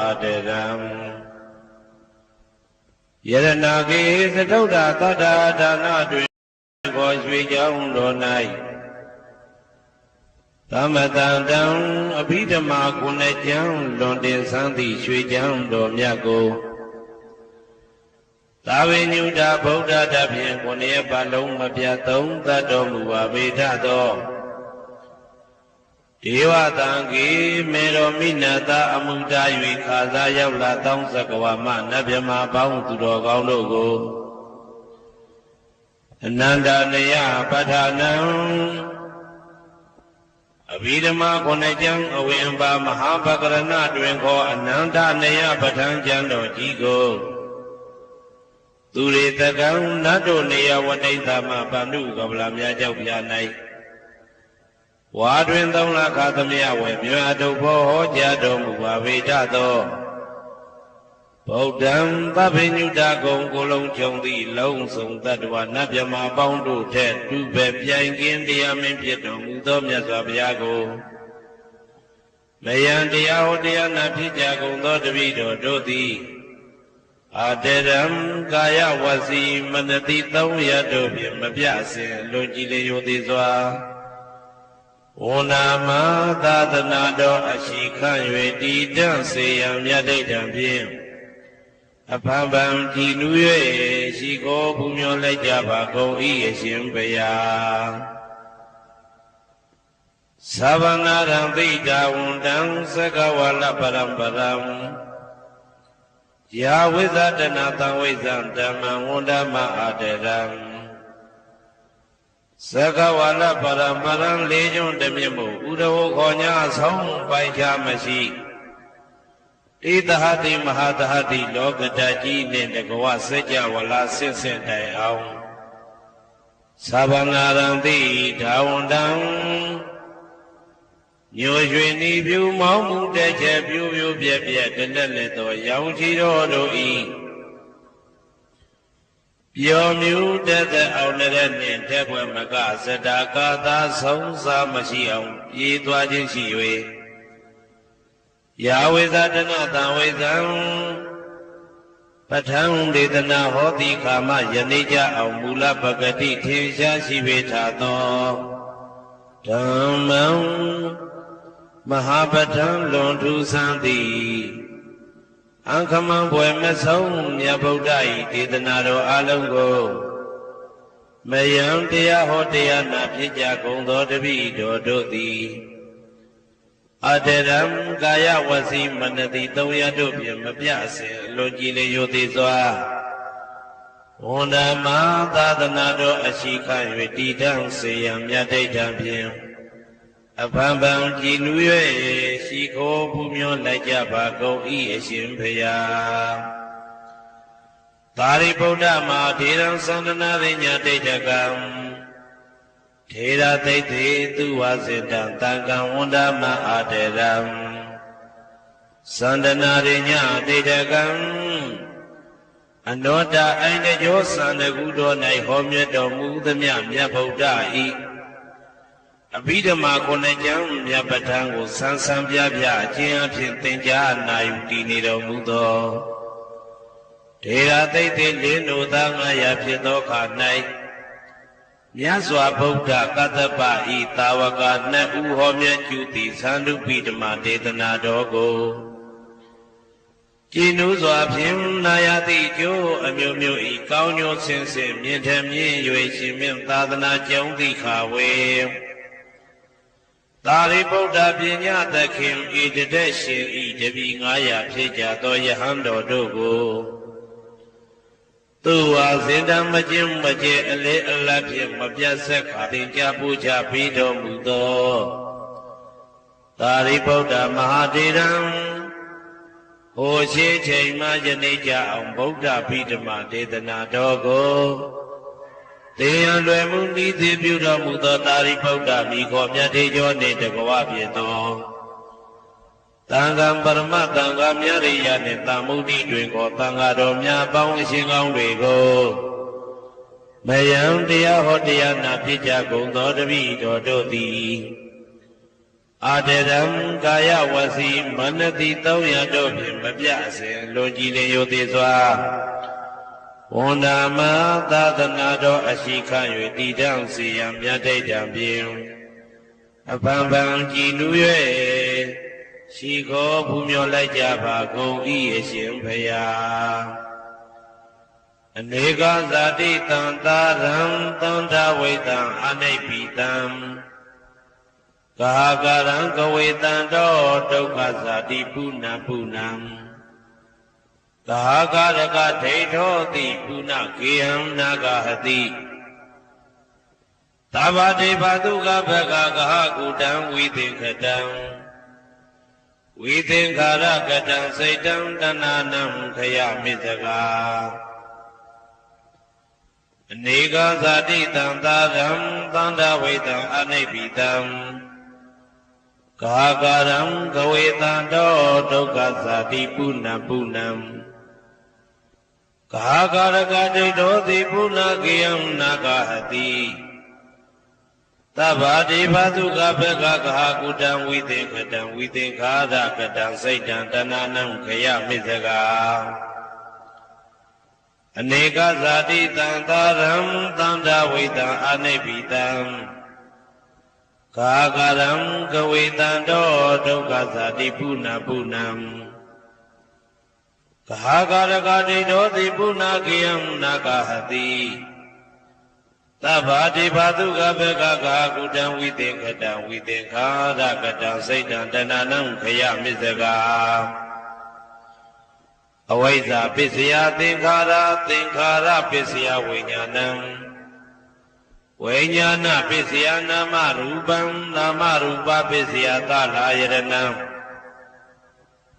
အာတရံယရနာကေသတုဒ္ဓသတ္တာဒါနတွင်ခေါ်ရွှေကြောင်းတော်၌သမတန်တံအဘိဓမ္မာကုဏကျမ်းလွန်တင်ဆန်းသည့်ရွှေကြောင်းတော်မြတ်ကိုသာဝေညုတာဗုဒ္ဓတဖြင့်ကိုယ်ရဲ့ပါလုံးမပြတ်သုံးသတ်တော်မူပါဗေဒသော ဒေဝတံကေမေတော်မိနတာအမှုတာ၍ခါစားရောက်လာတောင်းစကဝါမနတ်မြမပေါင်းသူတော်ကောင်းတို့ကိုအနန္တနယပဋ္ဌာနံအဘိဓမ္မာခုနှစ်ကျမ်းအဝင်ပါမဟာပကရဏတွင်ခေါ်အနန္တနယပဋ္ဌာန်းကျမ်းတော်ကြီးကိုသူရေတကံနတ်တို့နေယဝတိတမဗန္ဓုကဗလာများကြောက်ပြ၌ ဝါတွင်သုံးလခါသမယဝေမြွာတုဘောဟောကြားတော်မူပါဝေဒသောဗုဒ္ဓံသဗ္ဗညုတကုံကိုလုံးကြုံသည့်လုံးစုံတ attva နတ်မြမပေါင်းတို့ထက်သူပဲပြိုင်ကင်းတရားမင်းဖြစ်တော်မူသောမြတ်စွာဘုရားကိုမယံတရားဟောတရားနာဖြစ်ကြကုန်သောတပည့်တော်တို့သည်အာတရံကာယဝစီမနတိသုံးရတို့ဖြင့်မပြစင်လွန်ကြည်လေယိုသေးစွာ ဝန္နာမသာသနာတော်အရှိခန့်၍တည်တံ့စေရန်မြတ်ဒိဋ္ဌံဖြင့်အဖန်ပံကြည်နူး၍ရှိကိုပူမျောလိုက်ကြပါကုန်၏အရှင်ဘုရားသဗ္ဗနာရံသိတာဝန္တံသကဝါလပရံပရံယာဝိဇဒနာတံဝိဇံဓမ္မံဝန္ဓမအာတရံ သကဝါလပရမရံလေးကျွန်းတမြင့်မို့ဥရဝခေါ်ညာဆုံးပိုင်ချမရှိဣသဟတိမဟာသဟတိလောကတကြီးနှင့်တကဝစัจ java လာဆင့်ဆင့်တိုင်အောင်သဗ္ဗနာရံတိဒါဝန္တံညိုရွှေနီပြူမောင်းမှုတဲ့ချက်ပြူပြူပြက်ပြက်တလက်လက်သောရောင်ချီတော်တို့ဤ ပျော်မြူတဲ့တဲ့အောင်တဲ့နှင့်တဲ့ဘွယ်မကစတာကာသာဆုံးစားမရှိအောင်ပြေးသွားခြင်းရှိ၍ယာဝေဇဒနာတံဝေဇံပဋ္ဌံဒေသနာဟောတိကာမယနေ့ကြအောင်မူလပဂတိထင်ရှားရှိပေထာသောဓမ္မံမဟာပဋ္ဌံလွန်ထူးဆန်းသည် အခမံဘွယ်မဆုံးမြတ်ဗုဒ္ဓ၏ဒေသနာတော်အလုံးကိုမယံတရားဟောတရားနာဖြစ်ကြကုန်သောတပည့်တော်တို့သည်အတရံကာယဝစီမနတိသုံးရတို့ဖြင့်မပြအစဉ်လွန်ကြည်လေယိုသေးစွာဝန္ဒမသာသနာတော်အရှိခ၍တည်တံ့စေရန်မြတ်ဒိဋ္ဌံဖြင့် အဖန်ဖန်ကြည်နူး၍ရှိခိုးပူမျောလိုက်ကြပါကုန်၏အရှင်ဘုရားသာရိပုတ္တမဟာထေရံသန္တနာရိညာဒိဋ္ဌကံထေရသိတ္တိသူဝစေတံတံကံဝန္ဒမအာတေရံသန္တနာရိညာဒိဋ္ဌကံအနောတအိုင်တကြောသန္တကုတော်၌ဟောမြတ်တော်မူသမျှမြတ်ဗုဒ္ဓဤ အဘိဓမ္မာခုနှစ်ကျမ်းမြတ်ပဋ္ဌာန်းကိုဆန်းဆန်းပြပြအကျဉ်းအဖြစ်သင်ကြားနာယူတည်နေတော်မူသောဒေရာသိတ်သိလင်းတို့သားငါရဖြစ်သောခါ၌မြတ်စွာဘုရားကတ္တပဤတာဝကနှစ်ဦးဟောမြတ်ကျူသည်သန္ဓုပိဓမ္မာဒေသနာတော်ကိုကြည်နူးစွာဖြင့်နာယတိကျိုးအမျိုးမျိုးဤကောင်းကျိုးဆင်းဆင်းမြင့်ထမြင့်၍ရှင်မြင့်သာသနာကျောင်းတိခါဝေ သာရိပုတ္တပညာသခင်ဤတတဲ့ရှင်ဤတပည့်900ဖြစ်ကြသောယဟန်တော်တို့ကိုသူဝါစင်တမကျင်းမကျဲအလေအလတ်ဖြင့်မပြတ်ဆက်ခါသင်ကြပူချပြီးတော်မူသောသာရိပုတ္တမဟာတေရံဟိုရှိချိန်မှယနေ့ကြအောင်ဗုဒ္ဓဘိဓမ္မာဒေသနာတော်ကို တေယံလွယ်မှုဤသည်ပြုတော်မူသောသာရိပုတ္တမိခေါ်မြတ်ထေကျော်နှင့်တကဝဖြစ်သောတန်ခါပရမတန်ခါမြရိယနှင့်တာမုဒိတွင်ကိုတန်ခါတော်များပေါင်းအရှင်ကောင်းတွေကိုမယံတရားဟောတရားနာဖြစ်ကြကုန်သောတပည့်တော်တို့သည်အာတရံကာယဝစီမနတိ300တို့ဖြင့်မပြစဉ်လွန်ကြည်လင်ယုသေးစွာ ဝန္ဒာမသာသနာတော်အရှိခ၍တည်တောင်စီရန်မြတ်တိတ်တံဖြင့်အပံပံကြည်နူ၍ရှိခိုးဖူးမြော်လိုက်ကြပါကုန်၏အရှင်ဖရာအနေကဇာတိတံတာရံသန္တာဝိတံအနိပိတံကာကရံကဝေတံတောဒုက္ခဇာတိပုဏ္ဏပုဏ္ဏံ ကာကရကဒိဋ္ဌောတိပုဏ္ဏကေယံနာဂဟတိသဗ္ဗတေဘတုကဘဂကဟကုတံဝိသင်္ခတံဝိသင်္ခာရကတံစိတ်တံတဏနံခယမိစကာအနေကဇာတိတံသာရံသန္တာဝိတံအနိပိတံကာကရံကဝေတံတောဒုက္ခဇာတိပုဏ္ဏပုဏ္ဏံ ကာကရကဒိဋ္ဌောတိပုဏ္ဏကေယံနာဂဟတိသဗ္ဗတိဘသုကဘကကဟာကုတံဝိသင်္ခတံဝိသင်္ခာရကတံစိတ်တံတဏနံခယမိစကာအနေကဇာတိတံသာရံသန္တာဝိတံအနိပိတံကာကရံကဝေတံတောဒုက္ခဇာတိပုဏ္ဏပုဏ္ဏံ ကာကရကတိတောတိပုဏ္ဏကေယံနာဂဟတိသဗ္ဗတိဘာတုကဘေကကာကုတံဝိသင်္ခတံဝိသင်္ခာရကတံစိတ်တံတဏနံခယမစ္စကာအဝိဇ္ဇာပစ္စယသင်္ခါရသင်္ခါရပစ္စယဝိညာဏံဝိညာဏပစ္စယနာမရူပံနာမရူပပစ္စယသလာယရဏံ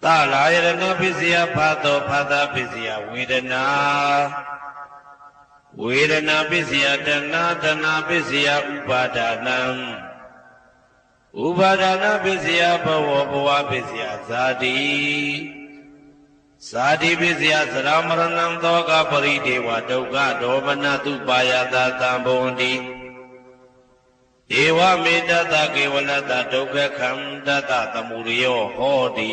သလာယရဏပစ္စယဖတ်သောဖတ်တာပစ္စယဝေဒနာဝေဒနာပစ္စယတဏတဏပစ္စယဥပါဒနာဥပါဒနာပစ္စယဘဝဘဝပစ္စယဇာတိဇာတိပစ္စယသရမရဏံသောကပရိဒေဝဒုက္ခဒေါမနတုပါယတာတံဘုံတိဧဝမေတ္တကေဝလတဒုက္ခခန္တတသမုရိယောဟောတိ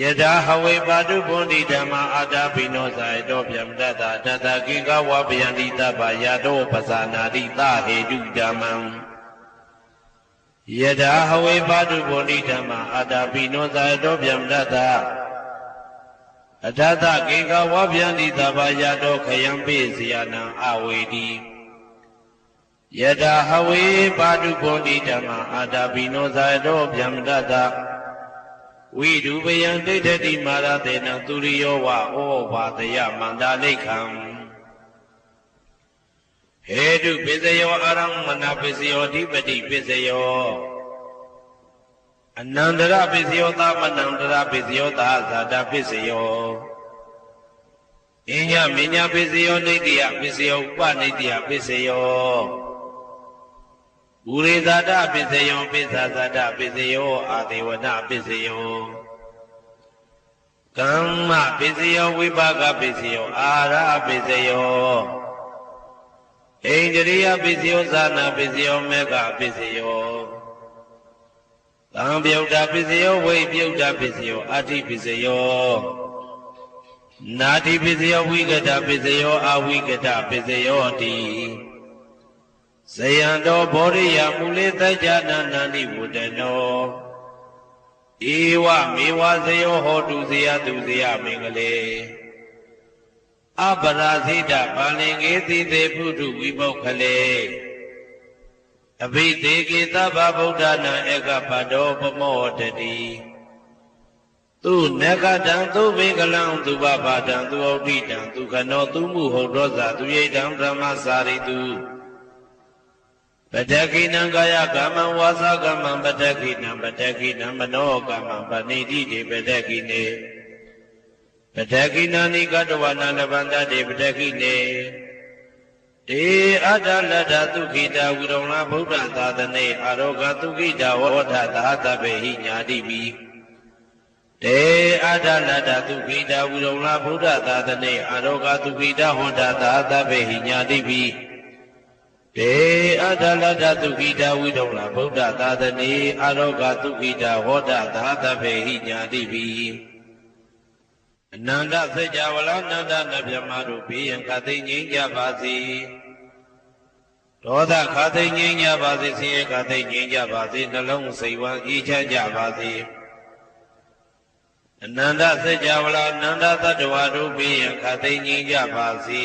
ယထာဟဝေပါတုဘုန်တိဓမ္မာအာတာပိနောဇာယတောဗျမတတတတကိကဝဗယန္တိတပ္ပယတောပဇာနာတိသဟေတုဓမ္မံယထာဟဝေပါတုဘုန်တိဓမ္မာအာတာပိနောဇာယတောဗျမတတအထသကိကဝဗယန္တိတပ္ပယတောခယံပိစယနံအဝေတိယထာဟဝေပါတုဘုန်တိဓမ္မာအာတာပိနောဇာယတောဗျမတတ ဝိဒုပယံဒိဋ္ဌတိမာရတေနသူရိယောဝဩဘာတယမန္တာလိခံဟေတုပစ္စယောအာရမဏပစ္စယောဓိပတိပစ္စယောအနန္တရပစ္စယောသမနန္တရပစ္စယောသာဇာတပစ္စယောအညမညာပစ္စယောနေတိယပစ္စယောဥပနေတိယပစ္စယော ဥရိဇာတပစ္စယောပိစ္ဆာဇာတပစ္စယောအာဒေဝနပစ္စယောကမ္မပစ္စယောဝိပါကပစ္စယောအာရပစ္စယောဣန္ဒြိယပစ္စယောဇာနာပစ္စယောမေဃပစ္စယောသံပြုတ်တာပစ္စယောဝိပြုတ်တာပစ္စယောအာတိပစ္စယောနာတိပစ္စယောဝိကတပစ္စယောအဝိကတပစ္စယောတိ ဇယံတော်ဘောရိယမူလေတကြနာနန္တိဝုဒနောဧဝမေဝဇယောဟောတုဇယတုဇယမင်္ဂလေအပရာဇိတပါလင်္ကေတိတေဖုတုဝိမုခလေအဘိသေကေသဗ္ဗဗုဒ္ဓနာဧကပတောပမောတတိသူနဂတံသူဘေကလံသူဘဘာတံသူဩဋိတံသူခနောသူမှုဟုတ်သောဇာသူရိတံဗြဟ္မစာရိတု ပတကိနံကာယကမ္မံဝါစာကမ္မံပတကိနံပတကိနံမနောကမ္မံပဏိတိတိပတကိနေပတကိနာနိကတဝနာလဗန္တတိပတကိနေတေအတ္တလတ္တသုခိတဝိရုံလာဗုဒ္ဓသာသနေအာရောဂသုခိတဝဝဋ္ဌသာသဗ္ဗေဟိညာတိပိတေအတ္တလတ္တသုခိတဝိရုံလာဗုဒ္ဓသာသနေအာရောဂသုခိတဟောတသာသဗ္ဗေဟိညာတိပိ တေအတ္တလတ္တသုခိတဝိရုံလာဗုဒ္ဓသာသနေအာရောဂသုခိတဟောတသာသဗ္ဗေဟိညာတိပိအနန္တစေကြဝဠာနန္ဒနဗျမတို့ဘေးရန်ခသိငြိမ်းကြပါစေဒေါသခသိငြိမ်းကြပါစေဆင်းရဲခသိငြိမ်းကြပါစေနှလုံးစိတ်ဝမ်းအေးချမ်းကြပါစေအနန္တစေကြဝဠာနန္ဒသတ္တဝါတို့ဘေးရန်ခသိငြိမ်းကြပါစေ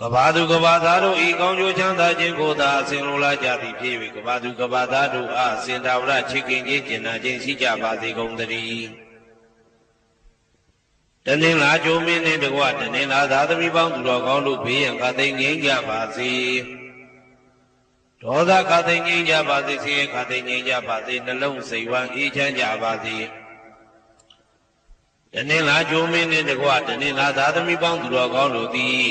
ကဘာသူကဘာသားတို့ဤကောင်းကျိုးချမ်းသာခြင်းကိုသာအစဉ်လိုလားကြသည်ဖြစ်၍ကဘာသူကဘာသားတို့အားစင်တာဝရချစ်ခင်ခြင်းကျင်နာခြင်းရှိကြပါစေကုန်သတည်းတနင်္လာကျိုးမင်းနှင့်တကွတနင်္လာသာသမီပေါင်းသူတော်ကောင်းတို့ဘေးရန်ခသိငြိမ်းကြပါစေဒေါသခသိငြိမ်းကြပါစေဆင်းရဲခသိငြိမ်းကြပါစေနှလုံးစိတ်ဝမ်းအေးချမ်းကြပါစေတနင်္လာကျိုးမင်းနှင့်တကွတနင်္လာသာသမီပေါင်းသူတော်ကောင်းတို့သည်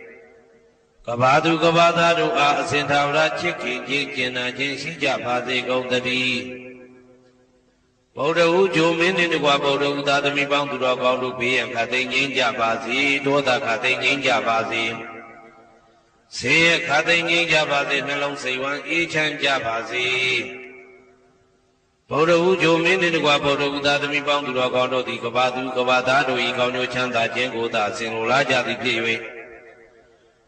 ကဘာသူကဘာသားတို့အားအစဉ်သာဝရချစ်ခင်ခြင်းကျင်နာခြင်းရှိကြပါစေကုန်သတည်းဗုဒ္ဓဟူဂျိုမင်းနှင့်တကွာဗုဒ္ဓဟူသာသမီပေါင်းသူတော်ကောင်းတို့ဘေးရန်ခတ်သိမ်းငြိမ်းကြပါစေဒေါသခတ်သိမ်းငြိမ်းကြပါစေဆေးရခတ်သိမ်းငြိမ်းကြပါစေနှလုံးစိတ်ဝမ်းအေးချမ်းကြပါစေဗုဒ္ဓဟူဂျိုမင်းနှင့်တကွာဗုဒ္ဓဟူသာသမီပေါင်းသူတော်ကောင်းတို့သည်ကဘာသူကဘာသားတို့၏ကောင်းကျိုးချမ်းသာခြင်းကိုသာဆင်လိုလားကြသည်ဖြစ်၍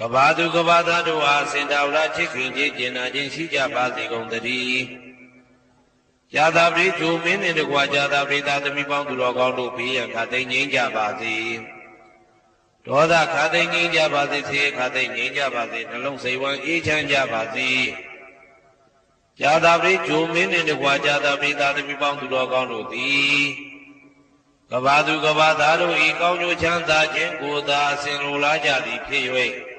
ကဘာသူကဘာသားတို့အားစင်တာဝရချစ်ခင်ခြင်းကျင်နာခြင်းရှိကြပါစေကုန်သတည်းဇာတာပရိဂျိုမင်းနှင့်တကွာဇာတာပရိသာသမီးပေါင်းသူတော်ကောင်းတို့ဘေးရန်ခတ်သိမ်းငြိမ်းကြပါစေဒေါသခတ်သိမ်းငြိမ်းကြပါစေဆေးခတ်သိမ်းငြိမ်းကြပါစေနှလုံးစိတ်ဝမ်းအေးချမ်းကြပါစေဇာတာပရိဂျိုမင်းနှင့်တကွာဇာတာပရိသာသမီးပေါင်းသူတော်ကောင်းတို့သည်ကဘာသူကဘာသားတို့ဤကောင်းကျိုးချမ်းသာခြင်းကိုသာအစဉ်လိုလားကြသည်ဖြစ်၍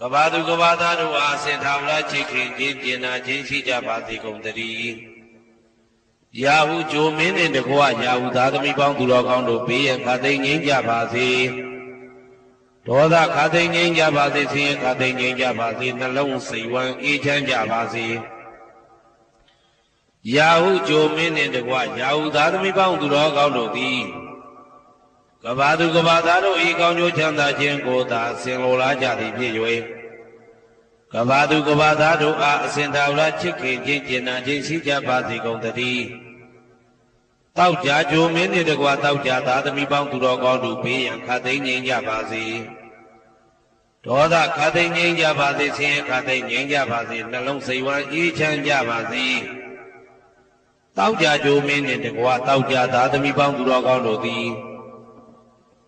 ကဘာသူကဘာသားတို့အားစင်ထာဝရချစ်ခင်ခြင်းပြင်နာခြင်းရှိကြပါစေကုန်သတည်းရာဟုဂျိုမင်းနှင့်တကွရာဟုသားသမီးပေါင်းသူတော်ကောင်းတို့ဘေးရန်ခတ်သိမ်းငြိမ်းကြပါစေဒေါသခါသိငြိမ်းကြပါစေဆင်းရဲခါသိငြိမ်းကြပါစေနှလုံးစိတ်ဝမ်းအေးချမ်းကြပါစေရာဟုကြိုမင်းနှင့်တကွရာဟုသာသမီပေါင်းသူတော်ကောင်းတို့သည် ကဘာသူကဘာသားတို့ဤကောင်းကျိုးချမ်းသာခြင်းကိုသာဆင်လိုလားကြသည်ဖြစ်၍ကဘာသူကဘာသားတို့အားအစဉ်တော်ရာချစ်ခင်ခြင်းကျင်နာခြင်းရှိကြပါစေကုန်သတည်းတောက်ကြကြိုမင်းနှင့်တကွတောက်ကြသာသမီပေါင်းသူတော်ကောင်းတို့ဘေးရန်ခါသိငြိမ်းကြပါစေဒေါသခါသိငြိမ်းကြပါစေဆင်းရဲခါသိငြိမ်းကြပါစေနှလုံးစိတ်ဝမ်းအေးချမ်းကြပါစေတောက်ကြကြိုမင်းနှင့်တကွတောက်ကြသာသမီပေါင်းသူတော်ကောင်းတို့သည်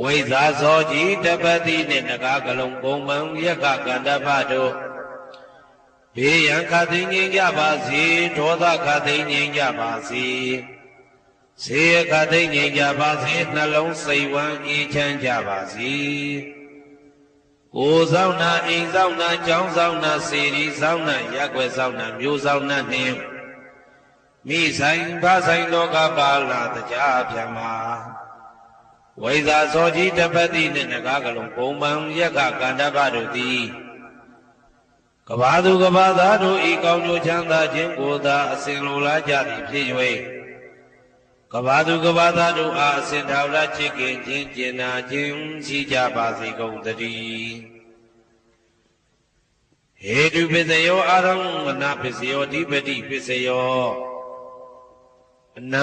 ဝိဇာဇောကြီးတပတိနှင့်နဂါကလုံးပုံမှန်ရက်ကကန္တဖတို့ဘေးရန်ခသိငြိမ်းကြပါစေဒေါသခသိငြိမ်းကြပါစေဆေရခသိငြိမ်းကြပါစေနှလုံးစိတ်ဝမ်းအေးချမ်းကြပါစေကိုယ်ဆောင်နာအိမ်ဆောင်နာကျောင်းဆောင်နာစီရီဆောင်နာရက်ွယ်ဆောင်နာမျိုးဆောင်နာနှင့်မိဆိုင်ဖဆိုင်လောကပါလာတရားပြမ ဝိဇာဇောကြီးတပတိနှင့်ငကားကလုံးပုံမှန်ရက်ကကန္တပတို့သည်ကဘာသူကဘာသားတို့ဤကောင်းကျိုးချမ်းသာခြင်းကိုသာအစဉ်လိုလားကြသည်ဖြစ်၍ကဘာသူကဘာသားတို့အားအစဉ်တော်လာချစ်ခင်ခြင်းကျင်နာခြင်းရှိကြပါစေကုန်သတည်းဟေတုပစ္စယောအာရမဏပစ္စယောဓိပတိပစ္စယောအနံ